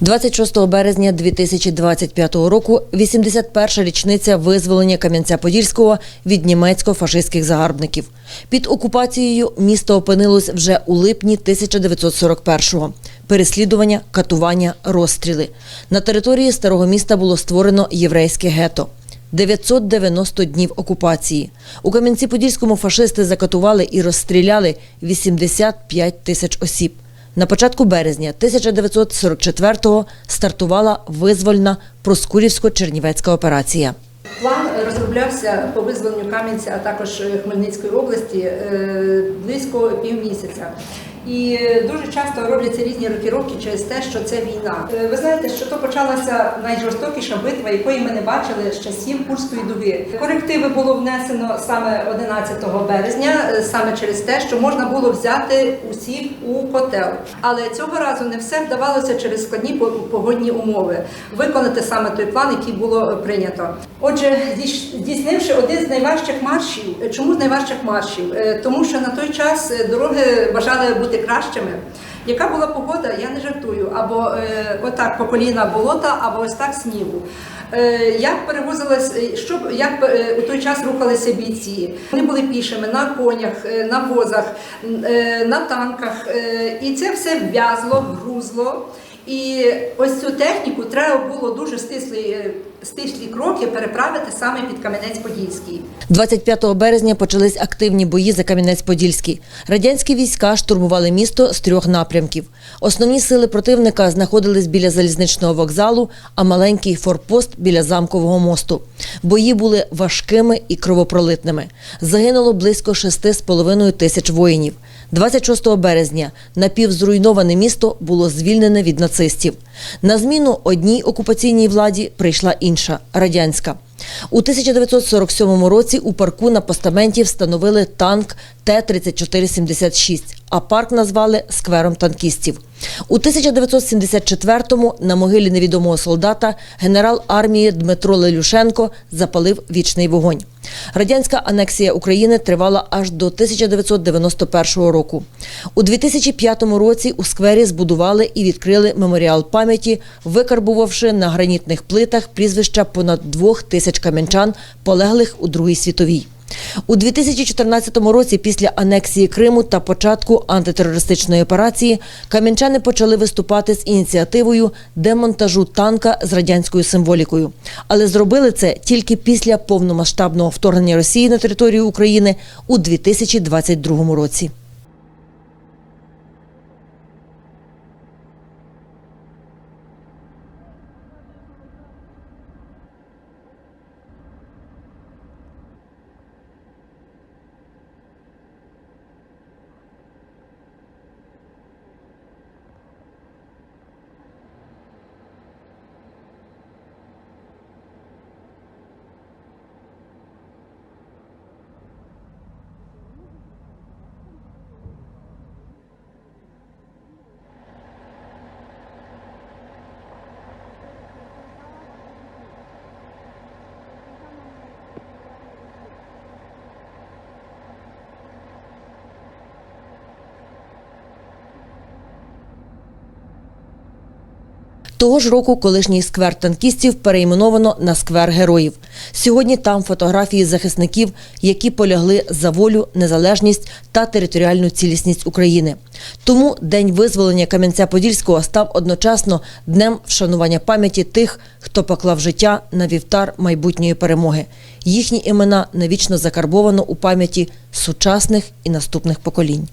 26 березня 2025 року 81-ша річниця визволення Кам'янця-Подільського від німецько-фашистських загарбників. Під окупацією місто опинилось вже у липні 1941-го. Переслідування, катування, розстріли. На території старого міста було створено єврейське гето. 990 днів окупації. У Кам'янці-Подільському фашисти закатували і розстріляли 85 тисяч осіб. На початку березня 1944-го стартувала визвольна Проскурівсько-Чернівецька операція. План розроблявся по визволенню Кам'янця, а також Хмельницької області е, близько півмісяця. І дуже часто робляться різні рокіровки через те, що це війна. Е, Ви знаєте, що то почалася найжорстокіша битва, якої ми не бачили з часів Курської дуги. Корективи було внесено саме 11 березня, е, саме через те, що можна було взяти усіх у котел. Але цього разу не все вдавалося через складні погодні умови виконати саме той план, який було прийнято. Отже, здійснивши один з найважчих маршів, Е, чому з найважчих маршів? Тому що на той час дороги бажали бути кращими. Яка була погода, я не жартую. Або е, отак по коліна болота, або ось так снігу. Е, як перевозилась, щоб як е, у той час рухалися бійці? Вони були пішими на конях, е, на возах, е, на танках, е, і це все в'язло, грузло. І ось цю техніку треба було дуже стислі, е, стислі кроки переправити саме під Кам'янець-Подільський. 25 березня почались активні бої за Кам'янець-Подільський. Радянські війська штурмували місто з трьох напрямків. Основні сили противника знаходились біля залізничного вокзалу, а маленький форпост біля замкового мосту. Бої були важкими і кровопролитними. Загинуло близько 6,5 тисяч воїнів. 26 березня напівзруйноване місто було звільнене від нацистів. На зміну одній окупаційній владі прийшла інша радянська. У 1947 році у парку на постаменті встановили танк Т-3476, а парк назвали сквером танкістів. У 1974-му на могилі невідомого солдата генерал армії Дмитро Лелюшенко запалив вічний вогонь. Радянська анексія України тривала аж до 1991 року. У 2005 році у сквері збудували і відкрили меморіал пам'яті, викарбувавши на гранітних плитах прізвища понад двох тисяч кам'янчан, полеглих у Другій світовій. У 2014 році, після анексії Криму та початку антитерористичної операції, кам'янчани почали виступати з ініціативою демонтажу танка з радянською символікою. Але зробили це тільки після повномасштабного вторгнення Росії на територію України у 2022 році. Того ж року колишній сквер танкістів перейменовано на сквер героїв. Сьогодні там фотографії захисників, які полягли за волю, незалежність та територіальну цілісність України. Тому День визволення Кам'янця-Подільського став одночасно днем вшанування пам'яті тих, хто поклав життя на вівтар майбутньої перемоги. Їхні імена навічно закарбовано у пам'яті сучасних і наступних поколінь.